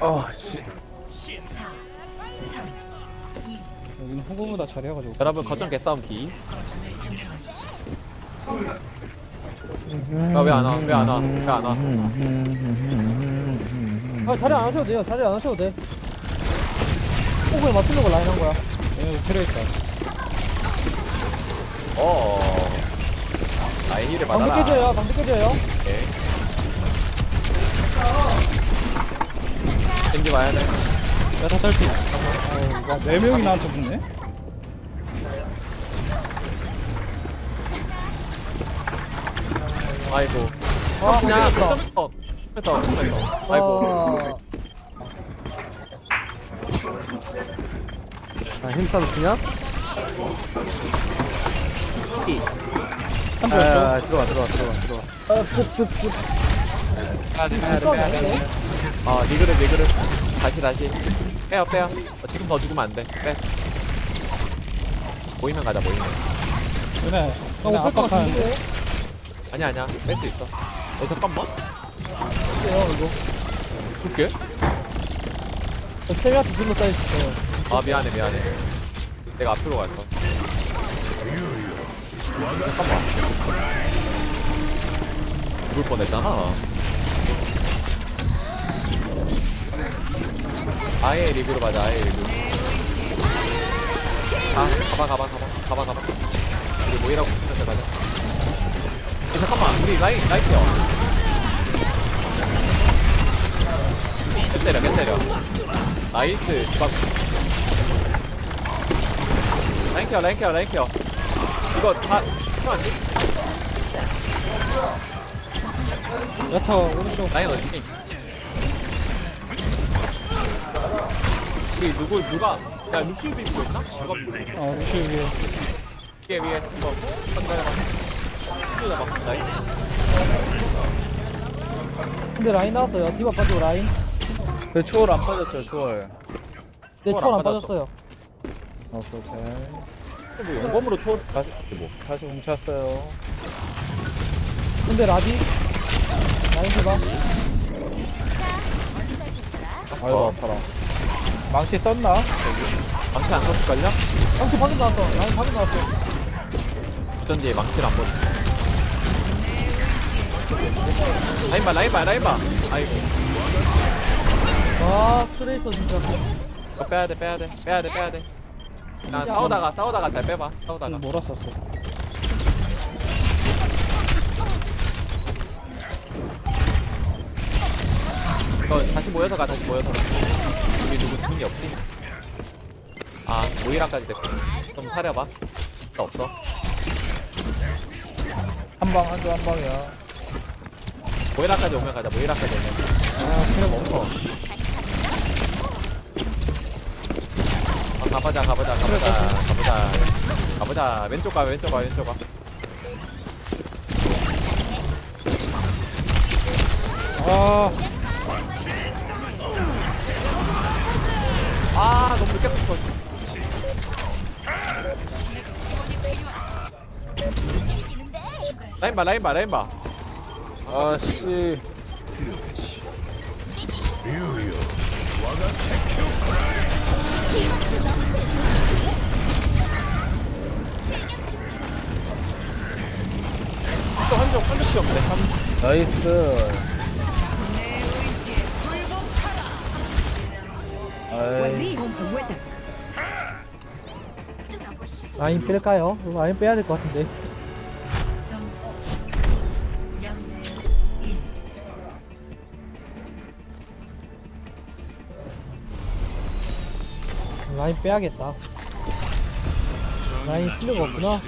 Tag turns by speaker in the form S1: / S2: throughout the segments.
S1: 아, 씨.
S2: 여기는 호구보다 잘해가지고
S3: 여러분 거점 개싸움 기. 아, 왜 안 와? 왜 안 와? 왜 안 와?
S4: 아 자리 안 하셔도 돼요 자리 안 하셔도 돼 호구에 맞추려고 라인 한 거야
S2: 얘 트레이터
S3: 어. 나의 힐을
S4: 방금
S3: 받아라.
S4: 깨져요 방금 깨져요
S3: 오케이. 겐지 와야 돼.
S2: 야다 딸피 와 4명이 나한테 붙네
S3: 아이고.
S4: 아
S3: 그냥
S4: 방금
S3: 점에서 점에서 점에서. 아이고.
S4: 아,
S1: 아, 힘싸움 그냥? 아, 들어와, 들어와, 들어와, 들어와.
S4: 아, 급, 급, 급.
S3: 빼야 돼, 빼야 돼, 빼야 돼. 어, 리그룹, 리그룹. 다시, 다시. 빼요, 빼요. 어, 지금 더 죽으면 안 돼. 빼. 모이면 가자, 모이면.
S2: 얘네
S4: 아,
S2: 얘네
S4: 없을 것 같은데?
S3: 아니야, 아니야. 뺄 수 있어. 어, 잠깐만.
S4: 어때요, 이거?
S3: 줄게.
S4: 저 세미한테 둘러 쌓여있어요.
S3: 아, 미안해, 미안해. 내가 앞으로 갈 거. 잠깐만. 죽을 뻔했잖아. 아예 리뷰로 가자, 아예 리뷰. 아, 가봐, 가봐, 가봐, 가봐, 가봐. 우리 모이라고 붙으면서 가자. 에, 잠깐만, 우리 라인, 라인 켜. 개 때려, 개 때려. 나이스, 디박. 라인 켜, 라인 켜, 라인 켜. 이거 다, 돼?
S2: 야타 오른쪽
S3: 라인 어디 우리 누구 누가 야 루시우도 입고 있나? 누가
S2: 어 루시 위에
S3: 위에 위에 이거 한가야 루시우 라인
S4: 근데 라인 나왔어요. 디바 빠지고 라인.
S1: 그 초월 안 빠졌어요, 초월.
S4: 내
S3: 초월
S4: 초월
S3: 안
S4: 안 빠졌어요.
S1: 어, 오케이. 뭐 용검으로 초월 다시, 뭐, 다시 훔쳤어요.
S4: 근데 라디? 라인 디바?
S1: 아이고,
S3: 어.
S1: 아파라. 망치 떴나?
S3: 망치 안 썼을걸요?
S4: 망치 방금 나왔어. 라인 방금 나왔어.
S3: 어쩐지 망치를 안 보지 라인 봐 라인 봐 라인 봐 아이고
S4: 아, 트레이서 진짜.
S3: 이거 빼야 돼 빼야 돼 빼야 돼 빼야 돼 나 싸우다가 싸우다가 잘 빼봐 싸우다가
S2: 몰았었어
S3: 이거 다시 모여서 가 다시 모여서 가 우리 누구 주민이 없지? 아 모이라까지 됐고 좀 사려봐. 나 없어.
S1: 한 방, 한 방이야.
S3: 모이라까지 오면 가자. 모이라까지 오면.
S2: 아 트레
S3: 멈춰 아, 가보자 가보자 가보자. 가보자. 가보자. 왼쪽 가 왼쪽 가 왼쪽 가.
S2: 아
S3: 아 너무 늦게 붙어 라인 봐 라인 봐 라인 봐
S1: 아, 씨.
S3: 또 한쪽 한쪽이 없네
S1: 나이스.
S4: 라인 뺄까요? 라인 빼야 될 것 같은데.
S5: 점수 0대 1
S4: 라인 빼야겠다. 라인 필요가 없구나.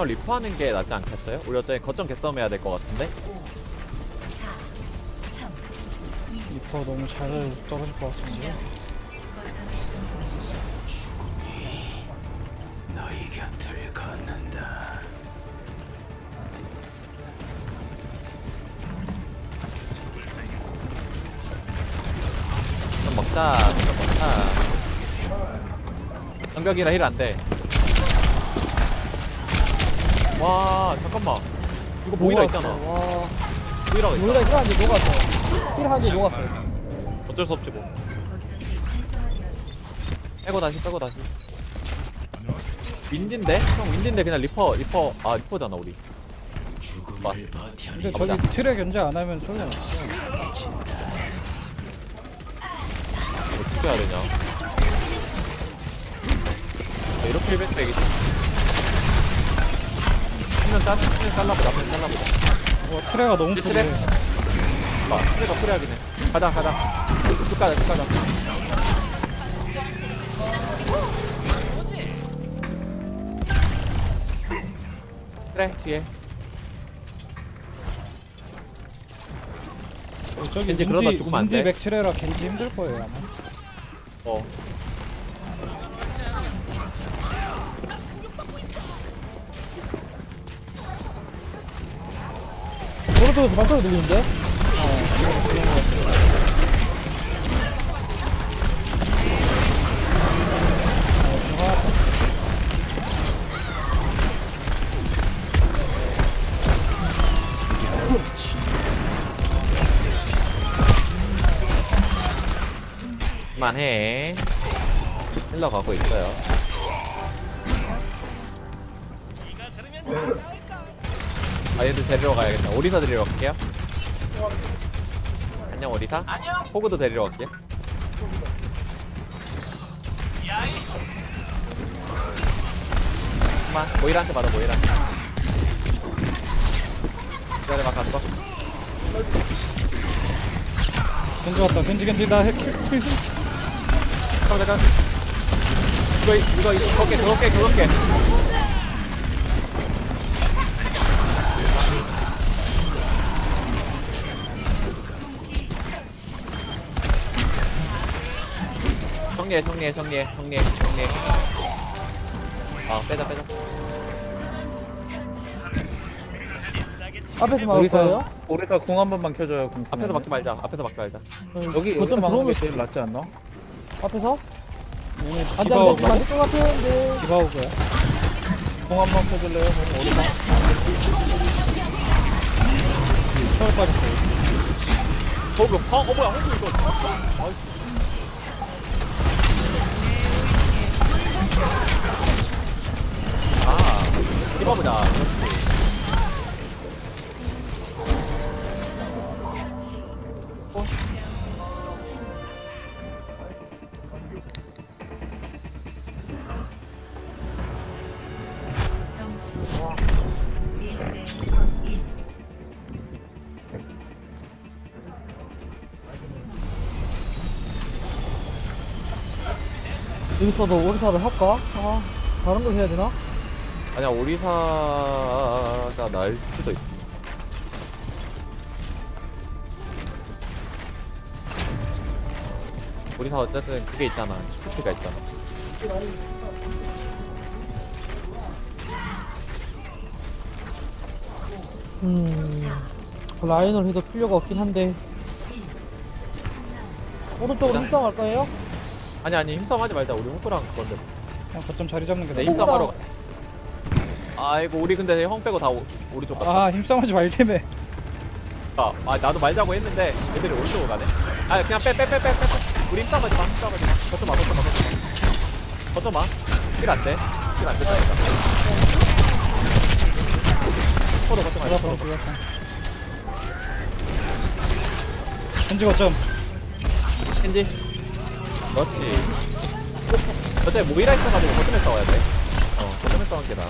S3: 한번 리프하는 게 낫지 않겠어요? 우리 어차피 거점 개싸움 해야 될 것 같은데?
S2: 리퍼 너무 잘 떨어질 것
S5: 같은데요? 너희 곁을 걷는다. 좀
S3: 먹자, 좀 먹자. 성격이라 힐 안 돼. 와 잠깐만. 이거 모이라 있잖아.
S4: 와
S3: 모이라가
S4: 모이라
S3: 있잖아
S4: 힐한개 녹았어 힐한개 녹았어?
S3: 어쩔 수 없지 뭐. 빼고 다시 빼고 다시. 윈딘데? 형 윈딘데 그냥 리퍼 리퍼 아 리퍼잖아 우리. 맞
S2: 근데
S3: 가보자.
S2: 저기 틀에 견제 안 하면 소용없어
S3: 어떻게 해야 되냐? 아, 이렇게 힐백 되겠지 한명 짜 한명 잘라보자. 한명 잘라보자.
S2: 와 트레가 너무 크네
S3: 트레? 아 트레가 프레하긴 해 가자 가자. 쭉 가자 쭉 가자. 그래 뒤에.
S2: 저기
S3: 겐지 그러다
S2: 윈디
S3: 죽으면 안 돼.
S2: 맥 트레라 겐지 힘들 거예요 아마.
S3: 어
S4: 오른쪽에서 발소리 들리는데?
S3: 그만해 힐러 가고 있어요 아 얘들 데리러 가야겠다. 오리사 데리러 갈게요. 안녕 오리사. 호그도 데리러 갈게요 그만 모이라한테 받아 모이라한테. 기다려봐 갔어
S2: 겐지 왔다. 겐지 겐지. 나 핵, 킬, 킬.
S3: 잠깐 잠깐 이거 이거 이거 그렇게 그렇게 그렇게 정리해 정리해 정리해 정리해 정리해 아 빼자 빼자
S4: 앞에서 막을 거예요?
S1: 오리사 오리사 궁 한 번만 켜줘요. 궁
S3: 앞에서. 막지 말자 앞에서 막지 말자
S1: 여기
S4: 거점
S1: 여기서 막는 게
S4: 들어오면
S1: 제일 낫지 않나?
S4: 앞에서? 안돼
S2: 디바
S4: 안돼
S2: 오고
S4: 지금 안될 것 같은데
S2: 디바 오고요
S1: 궁 한 번 켜줄래요? 궁 오리사.
S2: 서울 빠졌어요
S3: 호그 어? 어 뭐야 호그 이거 아이. 아
S4: 여기서도 오리사를 할까? 아 다른 거 해야 되나?
S3: 아니야 오리사가 날 수도 있어 오리사 어쨌든 그게 있잖아 스피가 있잖아
S4: 음 라인을 해도 필요가 없긴 한데 오른쪽으로 힘싸움 할 거예요?
S3: 아니 아니 힘싸움 하지 말자. 우리 호크랑 그건데.
S2: 그냥 거점 자리 잡는 게
S3: 네,
S2: 나아
S3: 힘싸움 하러 가 아이고 우리 근데 형 빼고 다 오, 우리 쪽 갔다.
S2: 아 힘싸움하지 말자며.
S3: 아, 아 나도 말자고 했는데 애들이 오른쪽으로 가네. 아 그냥 빼 빼 빼 빼빼 우리 힘싸움 하지 마 힘싸움 하지 마. 거쳐 마 거쳐 마 거쳐 마 안돼. 힐안 된다니까. 포도 거쳐 마 포도
S2: 보러 디바 겐지 거점.
S3: 캔디 그렇지. 어차피 모이라 있어가지고 거점에 싸워야 돼 어 거점에 싸우는 게 나아.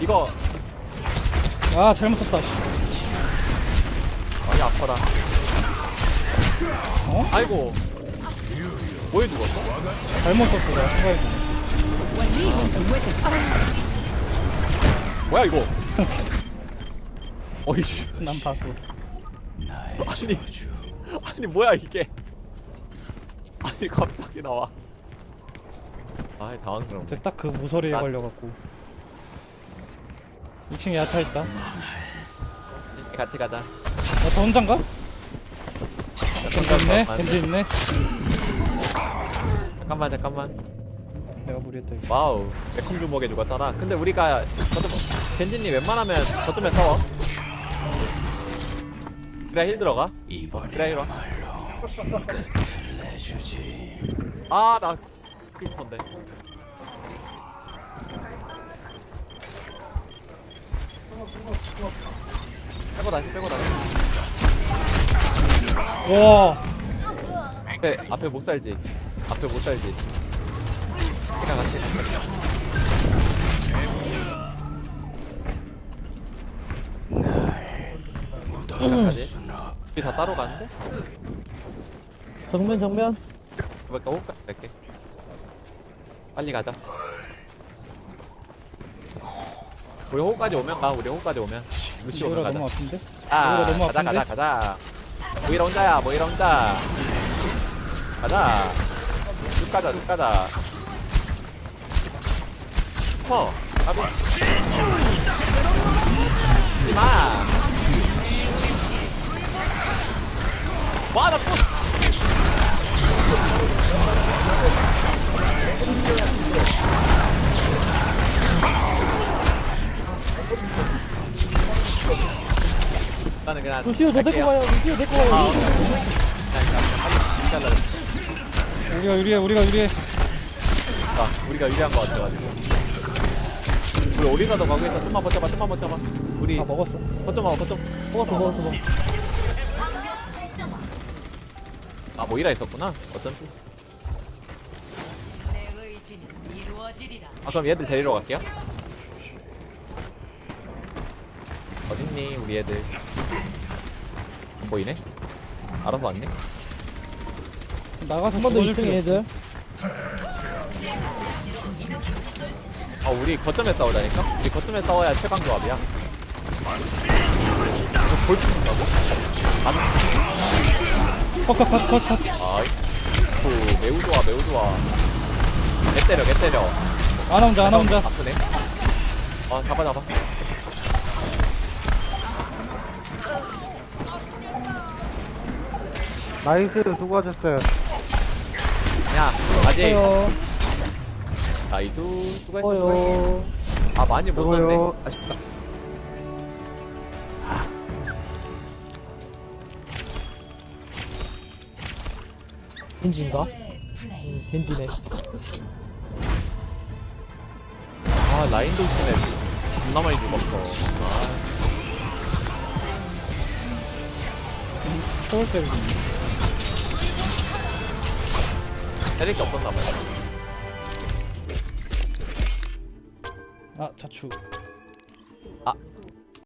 S3: 이거.
S2: 아 잘못 썼다 씨.
S3: 많이 아파라.
S2: 어?
S3: 아이고. 뭐에 죽었어?
S2: 잘못 썼어 내가 생각해
S3: 뭐야 이거? 어이씨.
S2: 난 봤어.
S3: 아니 아니 뭐야 이게 아니 갑자기 나와. 아이 당황스러워
S2: 딱그 모서리에
S3: 나-
S2: 걸려갖고. 2층에 야타 있다.
S3: 같이 가자.
S2: 야타 혼잔가? 겐지 있네? 겐지 있네?
S3: 잠깐만 잠깐만.
S2: 내가 무리했다 이거.
S3: 와우. 매콤 주먹에 죽었잖아 근데 우리가 거점 겐진님 웬만하면 거점에 싸워. 그래 힐 들어가. 그래 힐 와. 아 나 크리퍼인데. 빼고 다시 빼고 다시.
S2: 와.
S3: 앞에 앞에 못 살지. 앞에 못 살지. 그냥 같이 까지 우리 다 따로 가는데?
S4: 정면 정면.
S3: 그러니까 호까 낼게. 빨리 가자. 우리 호까지 오면 가 우리 호까지 오면. 루시 오면
S2: 이거라
S3: 가자.
S2: 너무 아픈데?
S3: 아
S2: 이거라 너무
S3: 가자 가자
S2: 아픈데?
S3: 가자. 모이라 혼자야 모이라 혼자. 가자. 쭉 가자 쭉 가자. 퍼 가비 하지마. 와나 또 나는 그냥
S4: 루시오 저 데리고. 가요 루시오 데리고 가요
S3: 아,
S4: 루시오.
S3: 빨리 잘라
S2: 우리가 유리해 우리가 유리해
S3: 아, 우리가 유리한 것 같아가지고. 우리 오리가 더 가고 있어. 좀만 버텨봐, 좀만 버텨봐. 우리
S2: 다 먹었어
S3: 먹어, 거점.
S4: 먹었어 먹었어 먹었어
S3: 아, 모이라 있었구나. 어쩐지.
S5: 내 의지는 이루어지리라.
S3: 아, 그럼 얘들 데리러 갈게요. 어딨니, 우리 애들. 안 보이네? 알아서 왔네?
S2: 나가서
S4: 한번더
S2: 죽어줄
S4: 2층에
S2: 필요
S4: 애들
S3: 아, 우리 거점에 싸우자니까? 우리 거점에 싸워야 최강 조합이야. 이거 볼 수 있다고?
S2: 컷컷 컷 컷컷
S3: 아이, 오, 매우 좋아, 매우 좋아. 개 때려, 개 때려.
S2: 아나 혼자 아나 혼자
S3: 아프네. 아 잡아 잡아.
S1: 나이스 수고하셨어요.
S3: 야 아직
S4: 어요
S3: 나이스 수고했어. 수고했어. 아 많이 못 넣네.
S1: 수고요. 아쉽다.
S4: 겐지인가? 응 겐지네
S3: 아 라인 돌진에 존나 많이 죽었어.
S2: 초월 때리고
S3: 아, 때릴 게 없었나 봐요. 아아